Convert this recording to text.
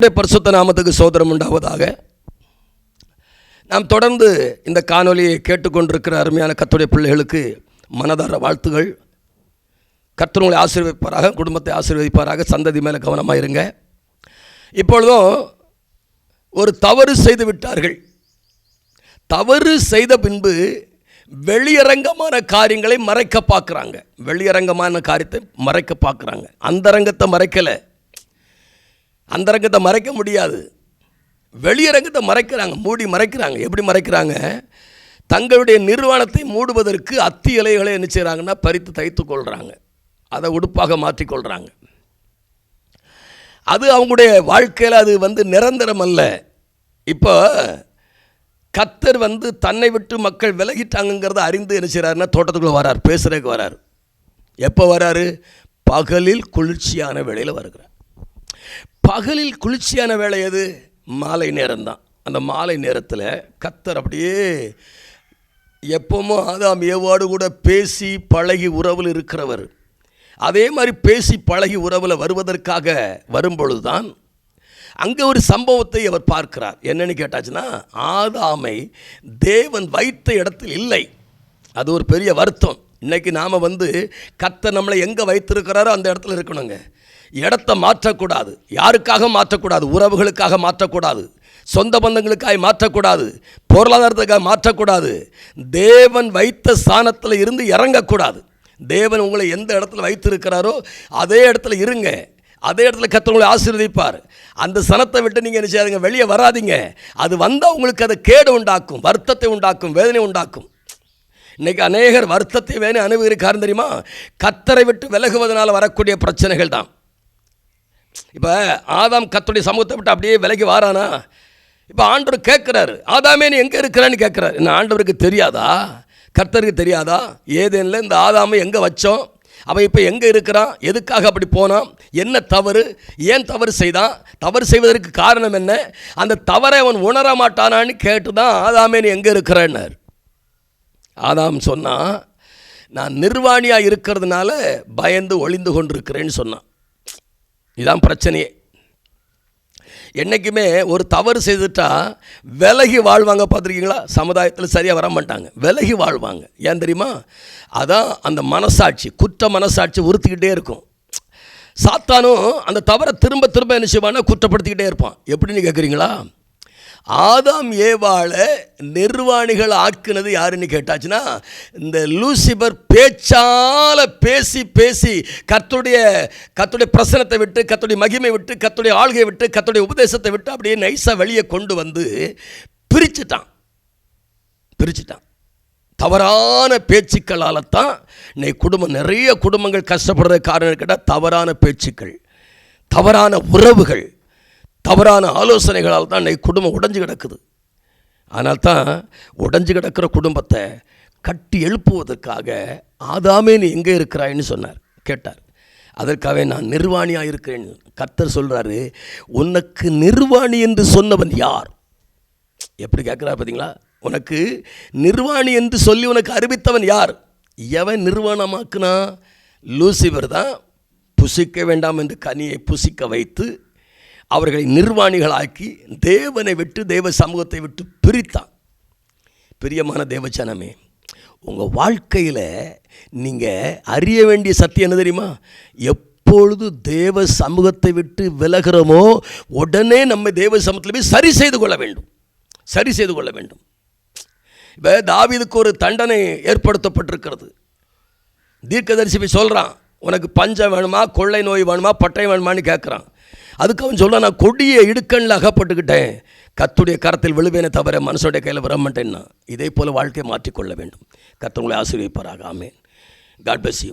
கர்த்தருடைய பரிசுத்த நாமத்துக்கு சோதரம் உண்டாவதாக. நாம் தொடர்ந்து இந்த காணொலியை கேட்டுக்கொண்டிருக்கிற அருமையான கத்துடைய பிள்ளைகளுக்கு மனதார வாழ்த்துகள். கர்த்தர் ஆசீர்வதிப்பாராக குடும்பத்தை ஆசீர்வதிப்பாராக. சந்ததி மேலே கவனமாக இருங்க. இப்பொழுதும் ஒரு தவறு செய்து விட்டார்கள். தவறு செய்த பின்பு வெளியரங்கமான காரியங்களை மறைக்க பார்க்குறாங்க. வெளியரங்கமான காரியத்தை மறைக்க பார்க்குறாங்க. அந்தரங்கத்தை மறைக்கலை. அந்தரங்கத்தை மறைக்க முடியாது. வெளியரங்கத்தை மறைக்கிறாங்க மூடி மறைக்கிறாங்க. எப்படி மறைக்கிறாங்க? தங்களுடைய நிர்வாணத்தை மூடுவதற்கு அத்தி இலைகளை என்ன செய்கிறாங்கன்னா பறித்து தைத்து கொள்கிறாங்க அதை உடுப்பாக மாற்றிக்கொள்கிறாங்க அது அவங்களுடைய வாழ்க்கையில் அது வந்து நிரந்தரம் அல்ல. இப்போ கத்தர் வந்து தன்னை விட்டு மக்கள் விலகிட்டாங்கங்கிறத அறிந்து என்ன செய்கிறாருன்னா தோட்டத்துக்குள்ளே வரார் பேசுகிறதுக்கு வரார். எப்போ வராரு? பகலில் குளிர்ச்சியான வேளையில் வருகிறார். பகலில் குளிர்ச்சியான வேலை எது? மாலை நேரம்தான். அந்த மாலை நேரத்தில் கத்தர் அப்படியே எப்போமோ ஆதாம் ஏவாடு கூட பேசி பழகி உறவில் இருக்கிறவர். அதே மாதிரி பேசி பழகி உறவில் வருவதற்காக வரும்பொழுது தான் அங்கே ஒரு சம்பவத்தை அவர் பார்க்கிறார். என்னன்னு கேட்டாச்சுன்னா ஆதாமை தேவன் வைத்த இடத்தில் இல்லை. அது ஒரு பெரிய வருத்தம். இன்றைக்கி நாம் வந்து கத்தை நம்மளை எங்கே வைத்திருக்கிறாரோ அந்த இடத்துல இருக்கணுங்க. இடத்த மாற்றக்கூடாது. யாருக்காக மாற்றக்கூடாது? உறவுகளுக்காக மாற்றக்கூடாது. சொந்த பந்தங்களுக்காக மாற்றக்கூடாது. பொருளாதாரத்துக்காக மாற்றக்கூடாது. தேவன் வைத்த ஸ்தானத்தில் இருந்து இறங்கக்கூடாது. தேவன் உங்களை எந்த இடத்துல வைத்திருக்கிறாரோ அதே இடத்துல இருங்க. அதே இடத்துல கத்தவங்களை ஆசீர்வதிப்பார். அந்த சனத்தை விட்டு நீங்கள் என்ன செய்யாதுங்க வெளியே வராதீங்க. அது வந்தால் உங்களுக்கு அது கேடு உண்டாக்கும் வருத்தத்தை உண்டாக்கும் வேதனை உண்டாக்கும். இன்றைக்கி அநேகர் வருத்தத்தை வேணும் அனுபவிக்காருன்னு தெரியுமா? கத்தரை விட்டு விலகுவதனால் வரக்கூடிய பிரச்சனைகள் தான். இப்போ ஆதாம் கத்துடைய சமூகத்தை விட்டு அப்படியே விலகி வாரானா? இப்போ ஆண்டவர் கேட்குறாரு ஆதாமே நீ எங்கே இருக்கிறான்னு கேட்குறாரு. என்ன ஆண்டவருக்கு தெரியாதா? கர்த்தருக்கு தெரியாதா? ஏதேனில் இந்த ஆதாமை எங்கே வச்சோம்? அவன் இப்போ எங்கே இருக்கிறான்? எதுக்காக அப்படி போனான்? என்ன தவறு? ஏன் தவறு செய்தான்? தவறு செய்வதற்கு காரணம் என்ன? அந்த தவறை அவன் உணர மாட்டானான்னு கேட்டு தான் ஆதாமே நீ எங்கே இருக்கிறான்னார். ஆதாம் சொன்னான் நான் நிர்வாணியாக இருக்கிறதுனால பயந்து ஒளிந்து கொண்டிருக்கிறேன்னு சொன்னான். இதான் பிரச்சனையே. என்றைக்குமே ஒரு தவறு செய்துட்டா விலகி வாழ்வாங்க பார்த்துருக்கீங்களா? சமுதாயத்தில் சரியாக வர மாட்டாங்க. விலகி வாழ்வாங்க. ஏன் தெரியுமா? அதான் அந்த மனசாட்சி குற்ற மனசாட்சி உறுத்திக்கிட்டே இருக்கும். சாத்தானும் அந்த தவறை திரும்ப திரும்ப என்ன செய்வான்னா குற்றப்படுத்திக்கிட்டே இருப்பான். எப்படின்னு கேட்குறீங்களா ஆதாம் ஏவாளை நிர்வாணிகள் ஆக்குனது யாருன்னு கேட்டாச்சுன்னா இந்த லூசிபர் பேச்சால் பேசி பேசி கத்துடைய கத்துடைய பிரசனத்தை விட்டு கத்துடைய மகிமை விட்டு கத்துடைய ஆள்கையை விட்டு கத்துடைய உபதேசத்தை விட்டு அப்படியே நைஸாக வெளியே கொண்டு வந்து பிரிச்சுட்டான். பிரிச்சுட்டான். தவறான பேச்சுக்களால் தான் இன்னைக்கு குடும்பம் நிறைய குடும்பங்கள் கஷ்டப்படுற காரணம் கேட்டால் தவறான பேச்சுக்கள் தவறான உறவுகள் தவறான ஆலோசனைகளால் தான் நீ குடும்பம் உடஞ்சு கிடக்குது. ஆனால் தான் உடஞ்சு கிடக்கிற குடும்பத்தை கட்டி எழுப்புவதற்காக ஆதாமே நீ எங்கே இருக்கிறாய்ன்னு சொன்னார் கேட்டார். அதற்காகவே நான் நிர்வாணியாக இருக்கிறேன். கர்த்தர் சொல்கிறாரு உனக்கு நிர்வாணி என்று சொன்னவன் யார்? எப்படி கேட்குறா பார்த்தீங்களா உனக்கு நிர்வாணி என்று சொல்லி உனக்கு அறிவித்தவன் யார்? எவன் நிர்வாணமாக்குனா? லூசிபர் தான் புசிக்க வேண்டாம் என்று கனியை புசிக்க வைத்து அவர்களை நிர்வாணிகளாக்கி தேவனை விட்டு தேவ சமூகத்தை விட்டு பிரித்தான். பிரியமான தேவச்சனமே உங்கள் வாழ்க்கையில் நீங்கள் அறிய வேண்டிய சத்தியம் என்ன தெரியுமா? எப்பொழுது தேவ சமூகத்தை விட்டு விலகிறோமோ உடனே நம்ம தேவ சமூகத்தில் போய் சரி செய்து கொள்ள வேண்டும். சரி செய்து கொள்ள வேண்டும். இப்போ தாவிதுக்கு ஒரு தண்டனை ஏற்படுத்தப்பட்டிருக்கிறது. தீர்க்கதரிசி போய் சொல்கிறான் உனக்கு பஞ்சம் வேணுமா கொள்ளை நோய் வேணுமா பட்டை வேணுமான்னு கேட்குறான் அதுக்கு அவன் சொல்ல நான் கொடிய இடுக்கண்ணில் அகப்பட்டுக்கிட்டேன். கத்துடைய கரத்தில் விழுவேனே தவிர மனுஷனுடைய கையில் வர மாட்டேன்னா இதே போல் வாழ்க்கையை மாற்றிக்கொள்ள வேண்டும். கத்தவங்களை ஆசீர்விப்பாராக ஆமேன். God bless you